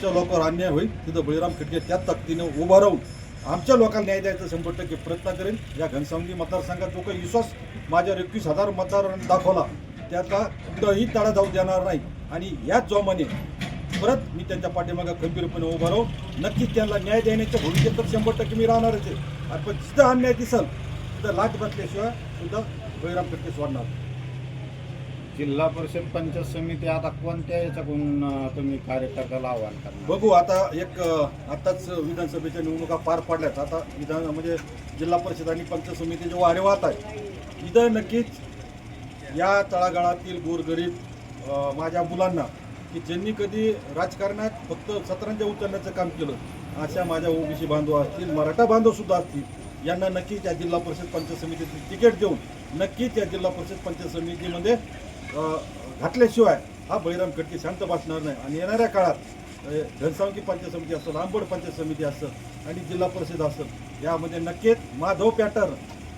आमच्या लोकांवर अन्याय होईल तिथं बळीराम खटके त्या ताकदीनं उभा राहून आमच्या लोकांना न्याय द्यायचा शंभर टक्के प्रयत्न करेन. या घनसावंगी मतदारसंघात जो काही विश्वास माझ्यावर एकवीस हजार मतदारांनी दाखवला. त्याचा कुठंही तडा जाऊ देणार नाही. आणि याच जोमाने परत मी त्यांच्या पाठीमागं खंबीरपणे उभा राहून नक्कीच त्यांना न्याय देण्याच्या भूमिकेत तर शंभर टक्के मी राहणारच आहे. आणि पण जिथं अन्याय दिसल तिथं लाट बसल्याशिवाय सुद्धा बळीराम खटके सोडणार जिल्हा परिषद पंचायत समिती आता कोणत्या याच्याकडून तुम्ही कार्यकर्त्याला आव्हान करणार? बघू आता एक आताच विधानसभेच्या निवडणुका पार पडल्यात. आता विधान म्हणजे जिल्हा परिषद आणि पंचायत समितीचे वारे वाहत आहे इथं नक्कीच या तळागाळातील गोरगरीब माझ्या मुलांना की ज्यांनी कधी राजकारणात फक्त सतरांच्या उचलण्याचं काम केलं अशा माझ्या ओबीसी बांधव असतील मराठा बांधव सुद्धा असतील यांना नक्कीच या जिल्हा परिषद पंचायत समितीचे तिकीट देऊन नक्कीच या जिल्हा परिषद पंचायत समितीमध्ये घातल्याशिवाय हा बळीराम खटके शांत बसणार नाही. आणि येणाऱ्या काळात अ, घनसावंगी पंचायत समिती असेल आंबड पंचायत समिती असेल आणि जिल्हा परिषद असेल यामध्ये नक्कीच माधव पॅटर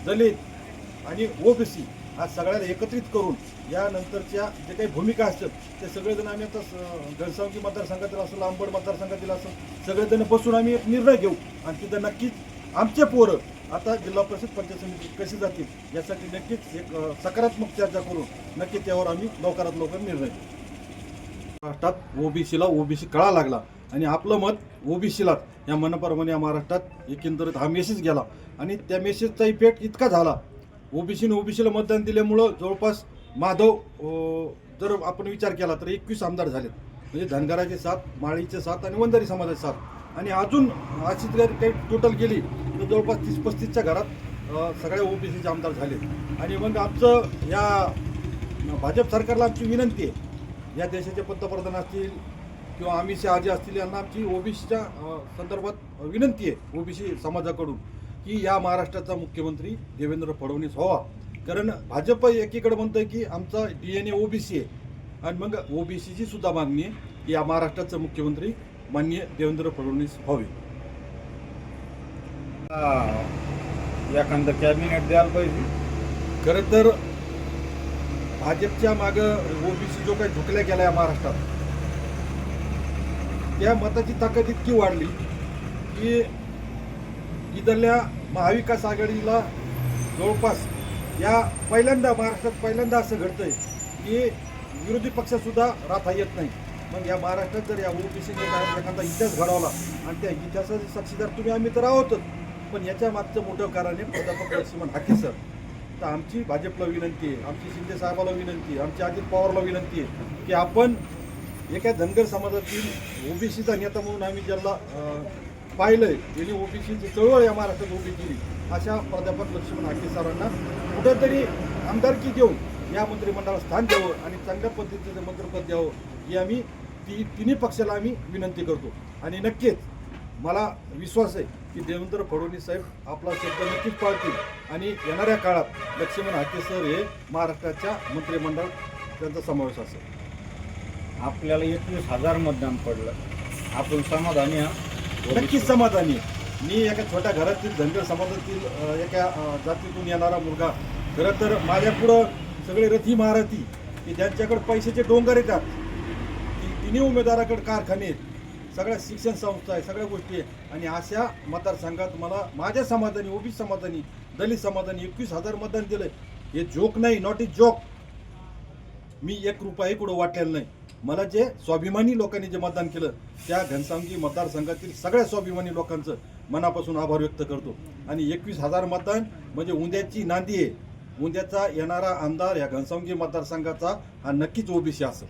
दलित आणि ओबीसी हा सगळ्याला एकत्रित करून यानंतरच्या जे काही भूमिका असतात ते सगळेजण आम्ही आता स- घनसावंगी मतदारसंघातील असेल आंबड मतदारसंघातील असेल सगळेजण बसून आम्ही एक निर्णय घेऊ. आणि तिथं नक्कीच आमचे पोरं आता जिल्हा परिषद पंचायत समिती कशी जातील यासाठी नक्कीच एक सकारात्मक चर्चा करून नक्की त्यावर आम्ही लवकरात लवकर निर्णय घेऊ. महाराष्ट्रात ओबीसीला ओबीसी कळा लागला आणि आपलं मत ओबीसीला या मनप्रमाणे या महाराष्ट्रात एकंदरीत हा मेसेज गेला. आणि त्या मेसेजचा इफेक्ट इतका झाला. ओबीसीने ओबीसीला मतदान दिल्यामुळं जवळपास माधव जर आपण विचार केला तर एकवीस आमदार झालेत. म्हणजे धनगराचे सात माळीचे सात आणि वंजारी समाजाचे सात. आणि अजून अशी जर काही टोटल गेली जवळपास तीस पस्तीसच्या घरात अं, सगळ्या ओबीसीचे आमदार झाले. आणि मग आमचं या भाजप सरकारला आमची विनंती आहे. या देशाचे पंतप्रधान असतील किंवा अमित शहाजी असतील यांना आमची ओबीसीच्या संदर्भात विनंती आहे ओबीसी समाजाकडून की या महाराष्ट्राचा मुख्यमंत्री देवेंद्र फडणवीस व्हावा. कारण भाजप एकीकडे आहे की आमचा डी एन ए ओबीसी आहे. आणि मग ओबीसीची सुद्धा मागणी आहे की या महाराष्ट्राचं मुख्यमंत्री माननीय देवेंद्र फडणवीस व्हावे. एखादं कॅबिनेट द्यायला पाहिजे. खरं तर भाजपच्या मागं ओबीसी जो काही झुकल्या गेला या महाराष्ट्रात त्या मताची ताकद इतकी वाढली की इथल्या महाविकास आघाडीला जवळपास या पहिल्यांदा महाराष्ट्रात पहिल्यांदा असं घडतंय की विरोधी पक्षसुद्धा राहता येत नाही. मग या महाराष्ट्रात जर या ओबीसीने एखादा इतिहास घडवला आणि त्या इतिहासाचे साक्षीदार तुम्ही आम्ही तर आहोतच. पण याच्या मागचं मोठं कारण आहे प्राध्यापक लक्ष्मण हाके सर. तर आमची भाजपला विनंती आहे आमची शिंदे साहेबाला विनंती आहे आमची अजित पवारला विनंती आहे की आपण एका धनगर समाजातील ओबीसीचा नेता म्हणून आम्ही ज्याला पाहिलं पाहिलंय त्यांनी ओबीसीची चळवळ या महाराष्ट्रात उभी केली अशा प्राध्यापक लक्ष्मण हाके सरांना कुठेतरी आमदारकी देऊन या मंत्रिमंडळाला स्थान द्यावं आणि चांगल्या पद्धतीचं मंत्रिपद द्यावं ही आम्ही ती तिन्ही पक्षाला आम्ही विनंती करतो. आणि नक्कीच मला विश्वास आहे की देवेंद्र फडणवीस साहेब आपला शब्द नक्कीच पाळतील. आणि येणाऱ्या काळात लक्ष्मण हाके सर हे महाराष्ट्राच्या मंत्रिमंडळात त्यांचा समावेश असेल. आपल्याला एकवीस हजार मतदान पडलं. आपण समाधानी हा नक्कीच समाधानी आहे. मी एका छोट्या घरातील धनगर समाजातील एका जातीतून येणारा मुलगा. खरं तर माझ्यापुढं सगळे रथी महारथी की ज्यांच्याकडे पैशाचे डोंगर येतात. ती तिन्ही उमेदवाराकडे कारखाने आहेत. सगळ्या शिक्षण संस्था आहे सगळ्या गोष्टी आहे. आणि अशा मतदारसंघात मला माझ्या समाजाने ओबीसी समाजाने दलित समाजाने एकवीस हजार मतदान दिलं हे जोक नाही नॉट इज जोक मी एक रुपयाही कुठं वाटलेलं नाही. मला जे स्वाभिमानी लोकांनी जे मतदान केलं त्या घनसावंगी मतदारसंघातील सगळ्या स्वाभिमानी लोकांचं मनापासून आभार व्यक्त करतो. आणि एकवीस हजार मतदान म्हणजे उद्याची नांदी आहे. उद्याचा येणारा आमदार या घनसावंगी मतदारसंघाचा हा नक्कीच ओबीसी असेल.